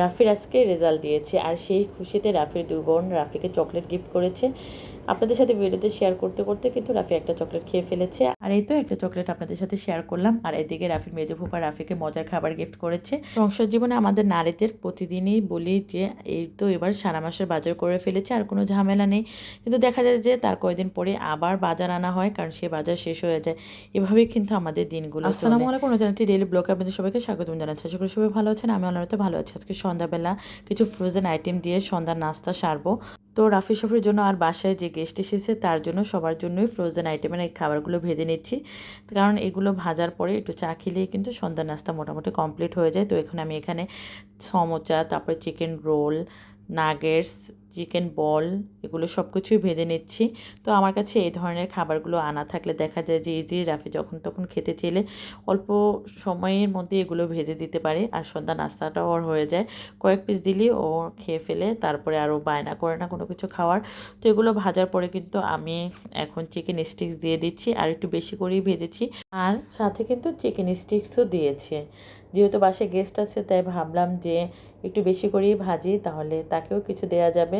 রাফির আজকে রেজাল্ট দিয়েছে আর সেই খুশিতে রাফির দুই বোন রাফিকে চকলেট গিফট করেছে। আপনাদের সাথে ভিডিওতে শেয়ার করতে করতে কিন্তু রাফি একটা চকলেট খেয়ে ফেলেছে। আর এই তো একটা চকলেট আপনাদের সাথে শেয়ার করলাম। আর এদিকে রাফির মেজু ফুপা রাফিকে মজার খাবার গিফট করেছে। সংসার জীবনে আমাদের নারীদের প্রতিদিনই বলি যে, এই তো এবার সারা মাসের বাজার করে ফেলেছে, আর কোনো ঝামেলা নেই। কিন্তু দেখা যায় যে, তার কয়েকদিন পরে আবার বাজার আনা হয়, কারণ সে বাজার শেষ হয়ে যায়। এভাবেই কিন্তু আমাদের দিনগুলো আসসালামু আলাইকুম ডেলি ব্লগে আপনাদের সবাইকে স্বাগতম জানাচ্ছি। আশা করি সবাই ভালো আছেন, আমি অনারতে ভালো আছি। আজকে সন্ধ্যাবেলা কিছু ফ্রোজেন আইটেম দিয়ে সন্ধ্যার নাস্তা সারবো। তো রাফি শফির জন্য আর বাসায় যে গেস্ট এসেছে, তার জন্য সবার জন্যই ফ্রোজেন আইটেমের এই খাবারগুলো ভেজে নিচ্ছি। কারণ এগুলো ভাজার পরে একটু চা খেলেই কিন্তু সন্ধ্যার নাস্তা মোটামুটি কমপ্লিট হয়ে যায়। তো এখন আমি এখানে সমোচা, তারপরে chicken roll nuggets chicken ball, এগুলো সব কিছুই ভেজে নিচ্ছি। তো আমার কাছে এই ধরনের খাবারগুলো আনা থাকলে দেখা যায় যে ইজি রাফে যখন তখন খেতে চাইলে অল্প সময়ের মধ্যে এগুলো ভেজে দিতে পারে আর সন্ধ্যা নাস্তাটাও ওর হয়ে যায়। কয়েক পিস দিলেই ও খেয়ে ফেলে, তারপরে আরও বায়না করে না কোনো কিছু খাওয়ার। তো এগুলো ভাজার পরে কিন্তু আমি এখন চিকেন স্টিক্স দিয়ে দিচ্ছি আর একটু বেশি করেই ভেজেছি। আর সাথে কিন্তু চিকেন স্টিক্সও দিয়েছে। যেহেতু বাসে গেস্ট আছে, তাই ভাবলাম যে একটু বেশি করেই ভাজি, তাহলে তাকেও কিছু দেওয়া যাবে।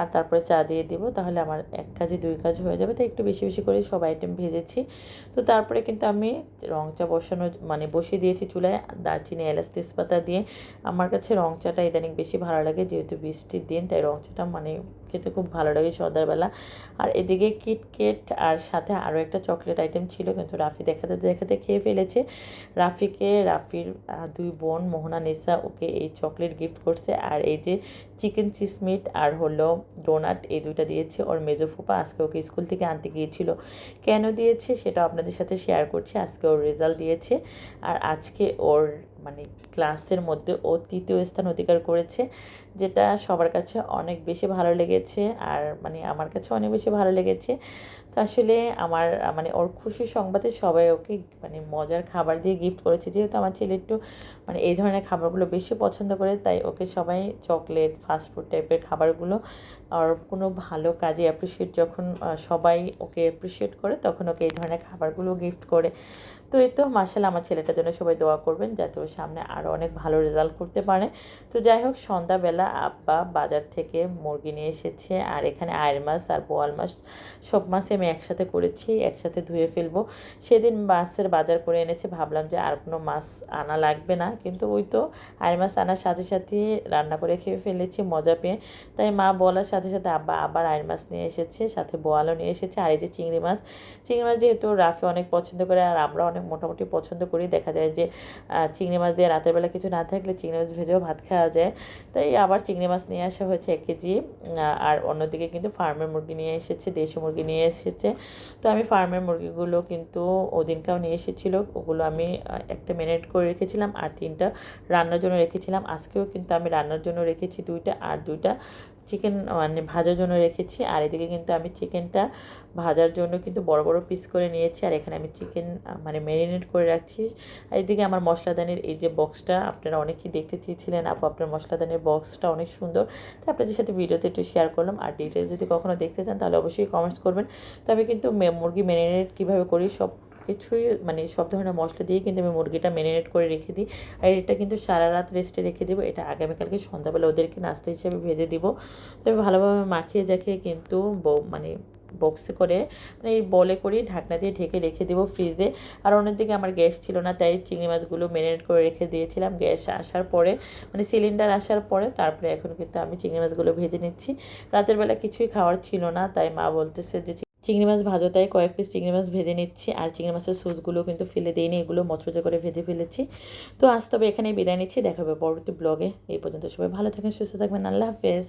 আর তারপরে চা দিয়ে দিব, তাহলে আমার এক কাজে দুই কাজ হয়ে যাবে, তাই একটু বেশি বেশি করে সব আইটেম ভেজেছি। তো তারপরে কিন্তু আমি রং চা বসানো মানে বসিয়ে দিয়েছি চুলায় দারচিনি, এলাচ, তেজপাতা দিয়ে। আমার কাছে রং চাটা ইদানিং বেশি ভালো লাগে, যেহেতু বৃষ্টির দিন, তাই রং চাটা মানে খেতে খুব ভালো লাগে সন্ধ্যাবেলা আর এদিকে কিটকেট আর সাথে আরও একটা চকলেট আইটেম ছিল, কিন্তু রাফি দেখাতে দেখাতে খেয়ে ফেলেছে। রাফিকে, রাফির দুই বোন, মোহনা, নিসা, ওকে এই চকলেট গিফট করছে। আর এই যে চিকেন চিসমিট আর হলো ডোনাট এই দুইটা দিয়েছে। ওর মেজো ফুপা আজকে ওকে স্কুল থেকে আনতে গিয়েছিল। কেন দিয়েছে সেটা আপনাদের সাথে শেয়ার করছি। আজকে ওর রেজাল্ট দিয়েছে। আর আজকে ওর মানে ক্লাসের মধ্যে ও তৃতীয় স্থান অধিকার করেছে, যেটা সবার কাছে অনেক বেশি ভালো লেগেছে আর মানে আমার কাছে অনেক বেশি ভালো লেগেছে। তো আসলে আমার মানে ওর খুশি সংবাদে সবাই ওকে মানে মজার খাবার দিয়ে গিফট করেছে। যেহেতু আমার ছেলে একটু মানে এই ধরনের খাবারগুলো বেশি পছন্দ করে, তাই ওকে সবাই চকলেট ফাস্টফুড টাইপের খাবারগুলো আর কোনো ভালো কাজে অ্যাপ্রিসিয়েট যখন সবাই ওকে অ্যাপ্রিসিয়েট করে, তখন ওকে এই ধরনের খাবারগুলো গিফট করে। তো এই তো মার্শাল আমার ছেলেটার জন্য সবাই দোয়া করবেন যাতে ওর সামনে আরও অনেক ভালো রেজাল্ট করতে পারে। তো যাই হোক, সন্ধ্যাবেলা আব্বা বাজার থেকে মুরগি নিয়ে এসেছে আর এখানে আয়ের মাছ আর বোয়াল মাছ সব মাছই আমি একসাথে করেছি, একসাথে ধুয়ে ফেলব। সেদিন মাছের বাজার করে এনেছে, ভাবলাম যে আর কোনো মাছ আনা লাগবে না। কিন্তু ওই তো আয়ের মাছ আনার সাথে সাথে রান্না করে খেয়ে ফেলেছি, মজা পেয়ে। তাই মা বলার সাথে সাথে আব্বা আবার আয়ের মাছ নিয়ে এসেছে, সাথে বোয়ালও নিয়ে এসেছে। আর এই যে চিংড়ি মাছ চিংড়ি মাছ যেহেতু রাফি অনেক পছন্দ করে আর আমরা অনেক মোটামুটি পছন্দ করি দেখা যায় যে চিংড়ি মাছ দিয়ে রাতের বেলা কিছু না থাকলে চিংড়ি মাছ ভেজেও ভাত খাওয়া যায়। তাই আবার চিংড়ি মাছ নিয়ে আসা হয়েছে এক কেজি আর অন্যদিকে কিন্তু ফার্মের মুরগি নিয়ে এসেছে, দেশি মুরগি নিয়ে এসেছে। তো আমি ফার্মের মুরগিগুলো কিন্তু ওদিনকাও নিয়ে এসেছিল, ওগুলো আমি একটা ম্যারিনেট করে রেখেছিলাম আর তিনটা রান্নার জন্য রেখেছিলাম। আজকেও কিন্তু আমি রান্নার জন্য রেখেছি দুইটা আর দুইটা। চিকেন মানে ভাজার জন্য রেখেছি। আর এদিকে কিন্তু আমি চিকেনটা ভাজার জন্য কিন্তু বড় বড় পিস করে নিয়েছি। আর এখানে আমি চিকেন মানে ম্যারিনেট করে রাখছি। আর এদিকে আমার মশলাদানির এই যে বক্সটা আপনারা অনেকেই দেখতে চেয়েছিলেন, আপু, আপনার মশলাদানির বক্সটা অনেক সুন্দর। তো আপনাদের সাথে ভিডিওতে একটু শেয়ার করলাম। আর ডিটেলস যদি কখনও দেখতে চান, তাহলে অবশ্যই কমেন্টস করবেন। তো আমি কিন্তু মুরগি ম্যারিনেট কীভাবে করি, সব কিছুই মানে সব ধরনের মশলা দিয়ে কিন্তু আমি মুরগিটা ম্যারিনেট করে রেখে দিই। আর এটা কিন্তু সারা রাত রেস্টে রেখে দেবো। এটা আগামীকালকে সন্ধ্যাবেলা ওদেরকে নাস্তা হিসেবে ভেজে দিব। তবে ভালোভাবে মাখিয়ে জাখিয়ে কিন্তু মানে বক্সে করে মানে এই বলে করে ঢাকনা দিয়ে ঢেকে রেখে দেবো ফ্রিজে আর অন্যদিকে আমার গ্যাস ছিল না, তাই চিংড়ি মাছগুলো ম্যারিনেট করে রেখে দিয়েছিলাম। গ্যাস আসার পরে মানে সিলিন্ডার আসার পরে তারপরে এখন কিন্তু আমি চিংড়ি মাছগুলো ভেজে নিচ্ছি। রাতের বেলা কিছুই খাওয়ার ছিল না, তাই মা বলতেছে যে চিংড়ি মাছ ভাজতায় কয়েক পিস চিংড়ি মাছ ভেজে নিচ্ছি। আর চিংড়ি মাছের সুসগুলো কিন্তু ফেলে দিইনি, এগুলো মচমচে করে ভেজে ফেলেছি। তো আজ তবে এখানে বিদায় নিচ্ছি, দেখাবে পরবর্তী ব্লগে এই পর্যন্ত সবাই ভালো থাকেন, সুস্থ থাকবেন। আল্লাহ হাফেজ।